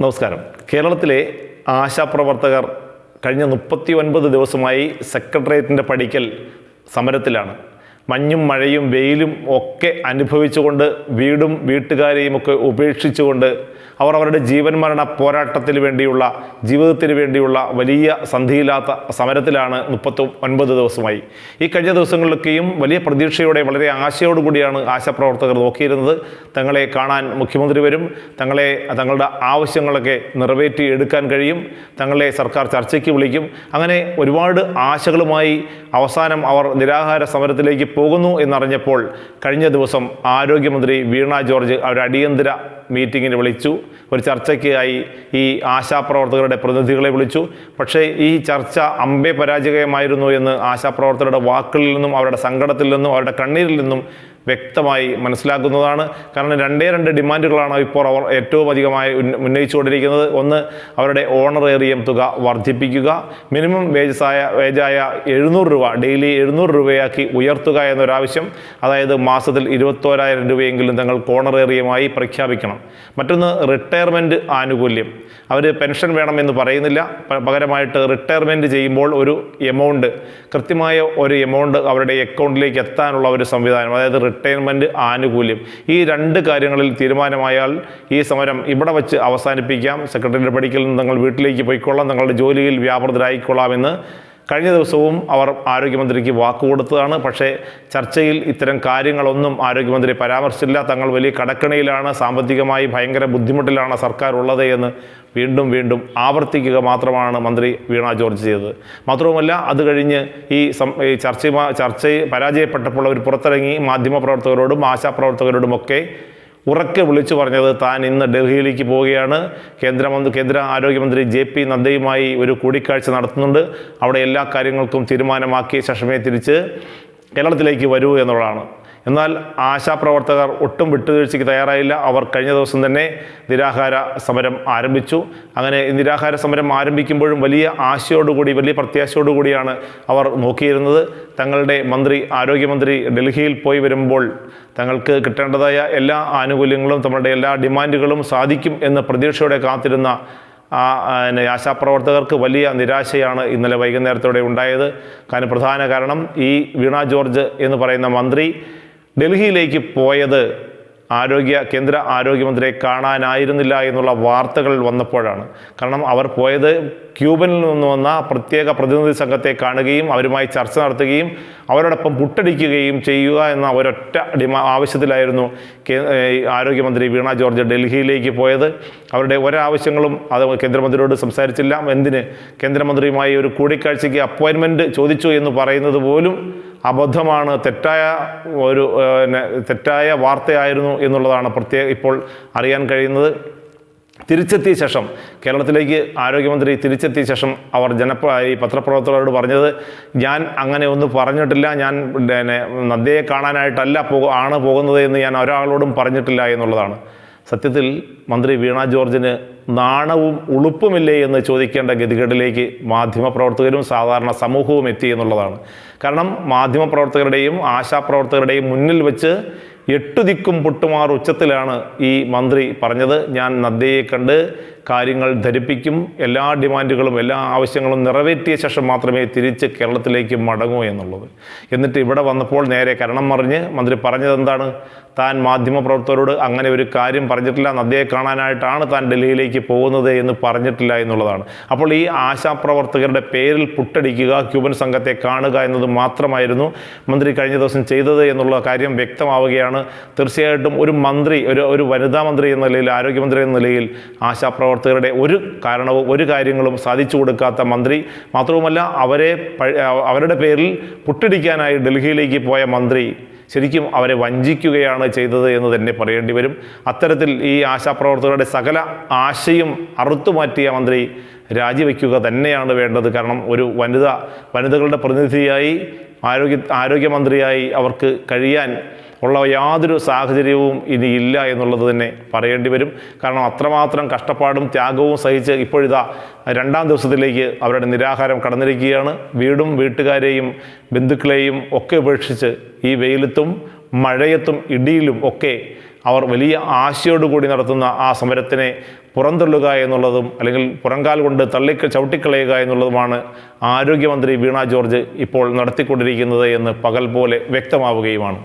നമസ്കാരം. കേരളത്തിലെ ആശാപ്രവർത്തകർ കഴിഞ്ഞ മുപ്പത്തി ഒൻപത് ദിവസമായി സെക്രട്ടേറിയറ്റിന്റെ പടിക്കൽ സമരത്തിലാണ്. മഞ്ഞും മഴയും വെയിലും ഒക്കെ അനുഭവിച്ചുകൊണ്ട് വീടും വീട്ടുകാരെയും ഒക്കെ ഉപേക്ഷിച്ചുകൊണ്ട് അവർ അവരുടെ ജീവൻ മരണ പോരാട്ടത്തിന് വേണ്ടിയുള്ള ജീവിതത്തിന് വേണ്ടിയുള്ള വലിയ സന്ധിയില്ലാത്ത സമരത്തിലാണ് മുപ്പത്തി ഒൻപത് ദിവസമായി. ഈ കഴിഞ്ഞ ദിവസങ്ങളിലൊക്കെയും വലിയ പ്രതീക്ഷയോടെ വളരെ ആശയോടുകൂടിയാണ് ആശാപ്രവർത്തകർ നോക്കിയിരുന്നത്. തങ്ങളെ കാണാൻ മുഖ്യമന്ത്രി വരും. തങ്ങളെ തങ്ങളുടെ ആവശ്യങ്ങളൊക്കെ നിറവേറ്റി എടുക്കാൻ കഴിയും. തങ്ങളെ സർക്കാർ ചർച്ചയ്ക്ക് വിളിക്കും. അങ്ങനെ ഒരുപാട് ആശകളുമായി അവസാനം അവർ നിരാഹാര സമരത്തിലേക്ക് പോകുന്നു എന്നറിഞ്ഞപ്പോൾ കഴിഞ്ഞ ദിവസം ആരോഗ്യമന്ത്രി വീണ ജോർജ് അവർ അടിയന്തര മീറ്റിങ്ങിന് വിളിച്ചു. ഒരു ചർച്ചയ്ക്കായി ഈ ആശാപ്രവർത്തകരുടെ പ്രതിനിധികളെ വിളിച്ചു. പക്ഷേ ഈ ചർച്ച അമ്പേ പരാജയമായിരുന്നു എന്ന് ആശാപ്രവർത്തകരുടെ വാക്കുകളിൽ നിന്നും അവരുടെ സങ്കടത്തിൽ നിന്നും അവരുടെ കണ്ണീരിൽ നിന്നും വ്യക്തമായി മനസ്സിലാക്കുന്നതാണ്. കാരണം രണ്ടേ രണ്ട് ഡിമാൻഡുകളാണ് ഇപ്പോൾ അവർ ഏറ്റവും അധികമായി ഉന്ന- ഉന്നയിച്ചുകൊണ്ടിരിക്കുന്നത്. ഒന്ന് അവരുടെ ഓണർ ഓണറേറിയം തുക വർദ്ധിപ്പിക്കുക. മിനിമം വേജസായ വേജായ എഴുന്നൂറ് രൂപ ഡെയിലി എഴുന്നൂറ് രൂപയാക്കി ഉയർത്തുക എന്നൊരാവശ്യം. അതായത് മാസത്തിൽ ഇരുപത്തോരായിരം രൂപയെങ്കിലും തങ്ങൾ ഓണറേറിയമായി പ്രഖ്യാപിക്കണം. മറ്റൊന്ന് റിട്ടയർമെന്റ് ആനുകൂല്യം. അവർ പെൻഷൻ വേണമെന്ന് പറയുന്നില്ല. പകരമായിട്ട് റിട്ടയർമെന്റ് ചെയ്യുമ്പോൾ ഒരു എമൗണ്ട് കൃത്യമായ ഒരു എമൗണ്ട് അവരുടെ അക്കൗണ്ടിലേക്ക് എത്താനുള്ള ഒരു സംവിധാനം അതായത് റിട്ടയർമെന്റ് ആനുകൂല്യം. ഈ രണ്ട് കാര്യങ്ങളിൽ തീരുമാനമായാൽ ഈ സമരം ഇവിടെ വച്ച് അവസാനിപ്പിക്കാം. സെക്രട്ടറിയുടെ പടിക്കൽ നിന്ന് തങ്ങൾ വീട്ടിലേക്ക് പോയിക്കൊള്ളാം. തങ്ങളുടെ ജോലിയിൽ വ്യാപൃതരായിക്കൊള്ളാമെന്ന് കഴിഞ്ഞ ദിവസവും അവർ ആരോഗ്യമന്ത്രിക്ക് വാക്കുകൊടുത്തതാണ്. പക്ഷേ ചർച്ചയിൽ ഇത്തരം കാര്യങ്ങളൊന്നും ആരോഗ്യമന്ത്രി പരാമർശിച്ചില്ല. തങ്ങൾ വലിയ കടക്കണിയിലാണ് സാമ്പത്തികമായി ഭയങ്കര ബുദ്ധിമുട്ടിലാണ് സർക്കാർ ഉള്ളത് എന്ന് വീണ്ടും വീണ്ടും ആവർത്തിക്കുക മാത്രമാണ് മന്ത്രി വീണ ജോർജ് ചെയ്തത്. മാത്രവുമല്ല അത് കഴിഞ്ഞ് ഈ ചർച്ച ചർച്ച പരാജയപ്പെട്ടപ്പോൾ അവർ പുറത്തിറങ്ങി. മാധ്യമപ്രവർത്തകരോടും ആശാപ്രവർത്തകരോടുമൊക്കെ ഉറക്കെ വിളിച്ചു പറഞ്ഞത് താൻ ഇന്ന് ഡൽഹിയിലേക്ക് പോവുകയാണ്. കേന്ദ്രമന്ത്രി കേന്ദ്ര ആരോഗ്യമന്ത്രി ജെ പി നദ്ദയുമായി ഒരു കൂടിക്കാഴ്ച നടത്തുന്നുണ്ട്. അവിടെ എല്ലാ കാര്യങ്ങൾക്കും തീരുമാനമാക്കിയ ശേഷമേ തിരിച്ച് കേരളത്തിലേക്ക് വരൂ എന്നുള്ളതാണ്. എന്നാൽ ആശാപ്രവർത്തകർ ഒട്ടും വിട്ടുവീഴ്ചയ്ക്ക് തയ്യാറായില്ല. അവർ കഴിഞ്ഞ ദിവസം തന്നെ നിരാഹാര സമരം ആരംഭിച്ചു. അങ്ങനെ നിരാഹാര സമരം ആരംഭിക്കുമ്പോഴും വലിയ ആശയോടുകൂടി വലിയ പ്രത്യാശയോടുകൂടിയാണ് അവർ നോക്കിയിരുന്നത്. തങ്ങളുടെ മന്ത്രി ആരോഗ്യമന്ത്രി ഡൽഹിയിൽ പോയി വരുമ്പോൾ തങ്ങൾക്ക് കിട്ടേണ്ടതായ എല്ലാ ആനുകൂല്യങ്ങളും തങ്ങളുടെ എല്ലാ ഡിമാൻഡുകളും സാധിക്കും എന്ന് പ്രതീക്ഷയോടെ കാത്തിരുന്ന ആ, ആശാപ്രവർത്തകർക്ക് വലിയ നിരാശയാണ് ഇന്നലെ വൈകുന്നേരത്തോടെ ഉണ്ടായത്. കാരണം പ്രധാന കാരണം ഈ വീണ ജോർജ് എന്ന് പറയുന്ന മന്ത്രി ഡൽഹിയിലേക്ക് പോയത് ആരോഗ്യ കേന്ദ്ര ആരോഗ്യമന്ത്രിയെ കാണാനായിരുന്നില്ല എന്നുള്ള വാർത്തകൾ വന്നപ്പോഴാണ്. കാരണം അവർ പോയത് ക്യൂബനിൽ നിന്ന് വന്ന പ്രത്യേക പ്രതിനിധി സംഘത്തെ കാണുകയും അവരുമായി ചർച്ച നടത്തുകയും അവരോടൊപ്പം പുട്ടടിക്കുകയും ചെയ്യുക എന്ന ഒരൊറ്റ ഡിമാ ആവശ്യത്തിലായിരുന്നു ആരോഗ്യമന്ത്രി വീണ ജോർജ് ഡൽഹിയിലേക്ക് പോയത്. അവരുടെ ഒരാവശ്യങ്ങളും അത് കേന്ദ്രമന്ത്രിയോട് സംസാരിച്ചില്ല. എന്തിന്? കേന്ദ്രമന്ത്രിയുമായി ഒരു കൂടിക്കാഴ്ചയ്ക്ക് അപ്പോയിൻമെന്റ് ചോദിച്ചു എന്ന് പറയുന്നത് പോലും അബദ്ധമാണ് തെറ്റായ ഒരു തെറ്റായ വാർത്തയായിരുന്നു എന്നുള്ളതാണ് പ്രത്യേക ഇപ്പോൾ അറിയാൻ കഴിയുന്നത്. തിരിച്ചെത്തിയ ശേഷം കേരളത്തിലേക്ക് ആരോഗ്യമന്ത്രി തിരിച്ചെത്തിയ ശേഷം അവർ ജനപ്ര ഈ പത്രപ്രവർത്തകരോട് പറഞ്ഞത് ഞാൻ അങ്ങനെ ഒന്നും പറഞ്ഞിട്ടില്ല ഞാൻ പിന്നെ നദ്യയെ കാണാനായിട്ടല്ല പോ ആണ് പോകുന്നത് എന്ന് ഞാൻ ഒരാളോടും പറഞ്ഞിട്ടില്ല എന്നുള്ളതാണ്. സത്യത്തിൽ മന്ത്രി വീണ ജോർജിന് നാണവും ഉളുപ്പുമില്ലേ എന്ന് ചോദിക്കേണ്ട ഗതികേടിലേക്ക് മാധ്യമപ്രവർത്തകരും സാധാരണ സമൂഹവും എത്തി എന്നുള്ളതാണ്. കാരണം മാധ്യമപ്രവർത്തകരുടെയും ആശാപ്രവർത്തകരുടെയും മുന്നിൽ വെച്ച് എട്ടു ദിക്കും പൊട്ടുമാർ ഉച്ചത്തിലാണ് ഈ മന്ത്രി പറഞ്ഞത്. ഞാൻ നദ്ദയെ കണ്ട് കാര്യങ്ങൾ ധരിപ്പിക്കും. എല്ലാ ഡിമാൻഡുകളും എല്ലാ ആവശ്യങ്ങളും നിറവേറ്റിയ ശേഷം മാത്രമേ തിരിച്ച് കേരളത്തിലേക്ക് മടങ്ങൂ എന്നുള്ളത്. എന്നിട്ട് ഇവിടെ വന്നപ്പോൾ നേരെ കരണം മറിഞ്ഞ് മന്ത്രി പറഞ്ഞത് എന്താണ് താൻ മാധ്യമപ്രവർത്തകരോട് അങ്ങനെ ഒരു കാര്യം പറഞ്ഞിട്ടില്ല. നദ്ദയെ കാണാനായിട്ടാണ് താൻ ഡൽഹിയിലേക്ക് പോകുന്നത് എന്ന് പറഞ്ഞിട്ടില്ല എന്നുള്ളതാണ്. അപ്പോൾ ഈ ആശാപ്രവർത്തകരുടെ പേരിൽ പുട്ടടിക്കുക ക്യൂബൻ സംഘത്തെ കാണുക എന്നത് മാത്രമായിരുന്നു മന്ത്രി കഴിഞ്ഞ ദിവസം ചെയ്തത് എന്നുള്ള കാര്യം വ്യക്തമാവുകയാണ്. തീർച്ചയായിട്ടും ഒരു മന്ത്രി ഒരു ഒരു വനിതാ മന്ത്രി എന്ന നിലയിൽ ആരോഗ്യമന്ത്രി എന്ന നിലയിൽ ആശാപ്രവർത്തകരുടെ ഒരു കാരണവും ഒരു കാര്യങ്ങളും സാധിച്ചു കൊടുക്കാത്ത മന്ത്രി. മാത്രവുമല്ല അവരെ അവരുടെ പേരിൽ പുട്ടിടിക്കാനായി ഡൽഹിയിലേക്ക് പോയ മന്ത്രി ശരിക്കും അവരെ വഞ്ചിക്കുകയാണ് ചെയ്തത് എന്ന് തന്നെ പറയേണ്ടി വരും. അത്തരത്തിൽ ഈ ആശാപ്രവർത്തകരുടെ സകല ആശയും അറുത്തുമാറ്റിയ മന്ത്രി രാജിവെക്കുക തന്നെയാണ് വേണ്ടത്. കാരണം ഒരു വനിത വനിതകളുടെ പ്രതിനിധിയായി ആരോഗ്യ ആരോഗ്യമന്ത്രിയായി അവർക്ക് കഴിയാൻ ഉള്ള യാതൊരു സാഹചര്യവും ഇനി ഇല്ല എന്നുള്ളത് തന്നെ പറയേണ്ടി വരും. കാരണം അത്രമാത്രം കഷ്ടപ്പാടും ത്യാഗവും സഹിച്ച് ഇപ്പോഴിതാ രണ്ടാം ദിവസത്തിലേക്ക് അവരുടെ നിരാഹാരം കടന്നിരിക്കുകയാണ്. വീടും വീട്ടുകാരെയും ബന്ധുക്കളെയും ഒക്കെ ഉപേക്ഷിച്ച് ഈ വെയിലത്തും മഴയത്തും ഇടിയിലും ഒക്കെ അവർ വലിയ ആശയോടുകൂടി നടത്തുന്ന ആ സമരത്തിനെ പുറന്തള്ളുക എന്നുള്ളതും അല്ലെങ്കിൽ പുറങ്കാൽ കൊണ്ട് തള്ളി ചവിട്ടിക്കളയുക എന്നുള്ളതുമാണ് ആരോഗ്യമന്ത്രി വീണ ജോർജ് ഇപ്പോൾ നടത്തിക്കൊണ്ടിരിക്കുന്നത് എന്ന് പകൽ പോലെ വ്യക്തമാവുകയുമാണ്.